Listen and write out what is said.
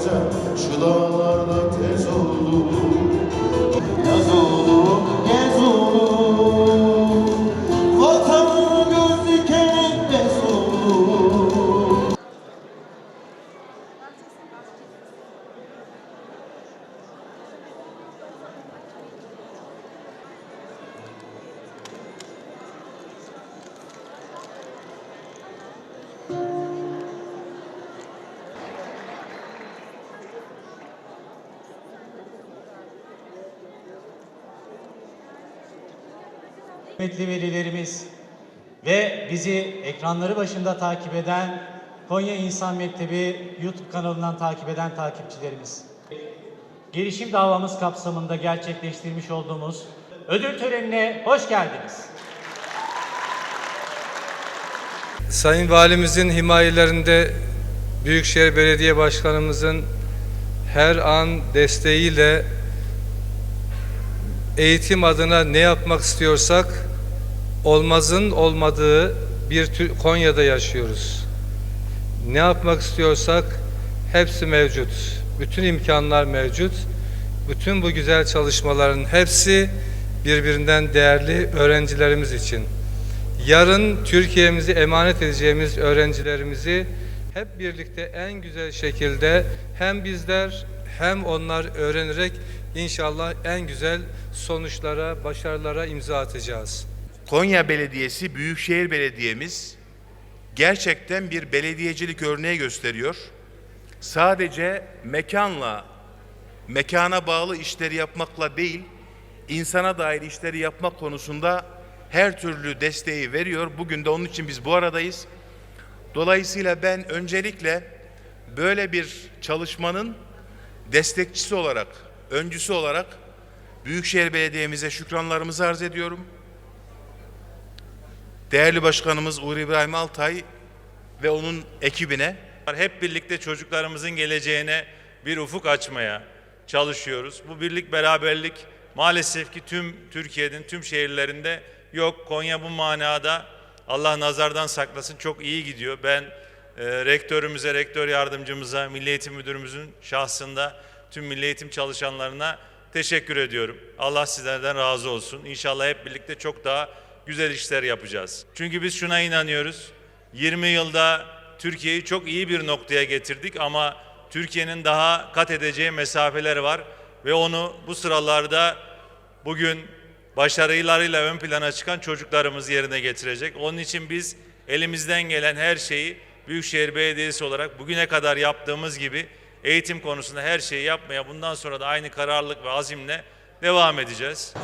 güzel Şu dağlarda Kıymetli velilerimiz ve bizi ekranları başında takip eden Konya İnsan Mektebi YouTube kanalından takip eden takipçilerimiz. Gelişim davamız kapsamında gerçekleştirmiş olduğumuz ödül törenine hoş geldiniz. Sayın Valimizin himayelerinde Büyükşehir Belediye Başkanımızın her an desteğiyle eğitim adına ne yapmak istiyorsak olmazın olmadığı bir Konya'da yaşıyoruz. Ne yapmak istiyorsak hepsi mevcut. Bütün imkanlar mevcut. Bütün bu güzel çalışmaların hepsi birbirinden değerli öğrencilerimiz için. Yarın Türkiye'mizi emanet edeceğimiz öğrencilerimizi hep birlikte en güzel şekilde hem bizler hem onlar öğrenerek inşallah en güzel sonuçlara, başarılara imza atacağız. Konya Belediyesi, Büyükşehir Belediye'miz gerçekten bir belediyecilik örneği gösteriyor. Sadece mekanla, mekana bağlı işleri yapmakla değil, insana dair işleri yapmak konusunda her türlü desteği veriyor. Bugün de onun için biz bu aradayız. Dolayısıyla ben öncelikle böyle bir çalışmanın destekçisi olarak, öncüsü olarak Büyükşehir Belediye'mize şükranlarımızı arz ediyorum. Değerli Başkanımız Uğur İbrahim Altay ve onun ekibine Hep birlikte çocuklarımızın geleceğine bir ufuk açmaya çalışıyoruz. Bu birlik beraberlik maalesef ki tüm Türkiye'nin tüm şehirlerinde yok. Konya bu manada Allah nazardan saklasın çok iyi gidiyor. Ben e, rektörümüze, rektör yardımcımıza, Milli Eğitim Müdürümüzün şahsında tüm milli eğitim çalışanlarına teşekkür ediyorum. Allah sizlerden razı olsun. İnşallah hep birlikte çok daha güzel işler yapacağız. Çünkü biz şuna inanıyoruz. 20 yılda Türkiye'yi çok iyi bir noktaya getirdik ama Türkiye'nin daha kat edeceği mesafeler var ve onu bu sıralarda bugün başarılarıyla ön plana çıkan çocuklarımız yerine getirecek. Onun için biz elimizden gelen her şeyi Büyükşehir Belediyesi olarak bugüne kadar yaptığımız gibi eğitim konusunda her şeyi yapmaya bundan sonra da aynı kararlılık ve azimle devam edeceğiz.